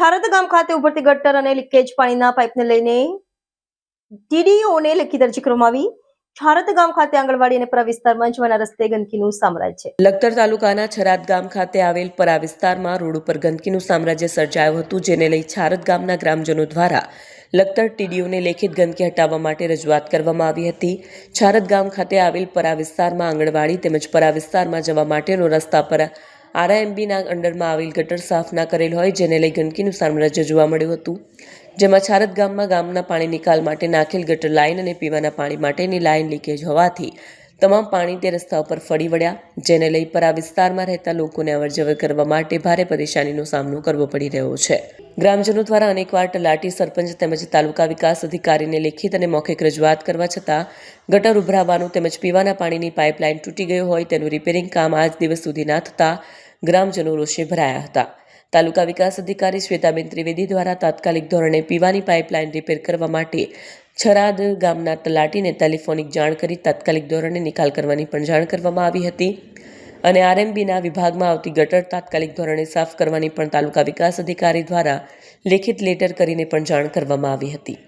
છારદ ગામ ખાતે ઉભરતી ગટર અને લીકેજ પાણીના પાઇપને લઈને ટીડીઓને લેખિત અરજી કરવામાં આવી. ગામ ખાતે આંગણવાડી અને પરા વિસ્તારમાં જવાના રસ્તે ગંદકીનું સામ્રાજ્ય લખતર તાલુકાના છરાદ ગામ ખાતે આવેલ પરા વિસ્તારમાં રોડ ઉપર ગંદકીનું સામ્રાજ્ય સર્જાયું હતું, જેને લઈ છારદ ગામના ગ્રામજનો દ્વારા લખતર ટીડીઓને લેખિત ગંદકી હટાવવા માટે રજૂઆત કરવામાં આવી હતી. છારદ ગામ ખાતે આવેલ પરા વિસ્તારમાં આંગણવાડી તેમજ પરા વિસ્તારમાં જવા માટેનો રસ્તા પર આરઆઈએમબીના અંડરમાં આવેલ ગટર સાફ ના કરેલ હોય જેને લઈ ગંદકીનું સામ્રાજ્ય જોવા મળ્યું હતું. જેમાં છારદ ગામમાં ગામના પાણી નિકાલ માટે નાખેલ ગટર લાઇન અને પીવાના પાણી માટેની લાઇન લીકેજ હોવાથી તમામ પાણી તે રસ્તા ઉપર ફરી વળ્યા, જેને લઈ પર આ વિસ્તારમાં રહેતા લોકોને અવરજવર કરવા માટે ભારે પરેશાનીનો સામનો કરવો પડી રહ્યો છે. ગ્રામજનો દ્વારા અનેકવાર તલાટી સરપંચ તેમજ તાલુકા વિકાસ અધિકારીને લેખિત અને મૌખિક રજૂઆત કરવા છતાં ગટર ઉભરાવાનું તેમજ પીવાના પાણીની પાઇપલાઇન તૂટી ગયું હોય તેનું રિપેરિંગ કામ આજ દિવસ સુધી ના થતાં ગ્રામજનો રોષે ભરાયા હતા. તાલુકા વિકાસ અધિકારી શ્વેતાબેન ત્રિવેદી દ્વારા તાત્કાલિક ધોરણે પીવાની પાઇપલાઇન રિપેર કરવા માટે છરાદ ગામના તલાટીને ટેલિફોનિક જાણ કરી તાત્કાલિક ધોરણે નિકાલ કરવાની પણ જાણ કરવામાં આવી હતી અને આરએમબીના વિભાગમાં આવતી ગટર તાત્કાલિક ધોરણે સાફ કરવાની પણ તાલુકા વિકાસ અધિકારી દ્વારા લેખિત લેટર કરીને પણ જાણ કરવામાં આવી હતી.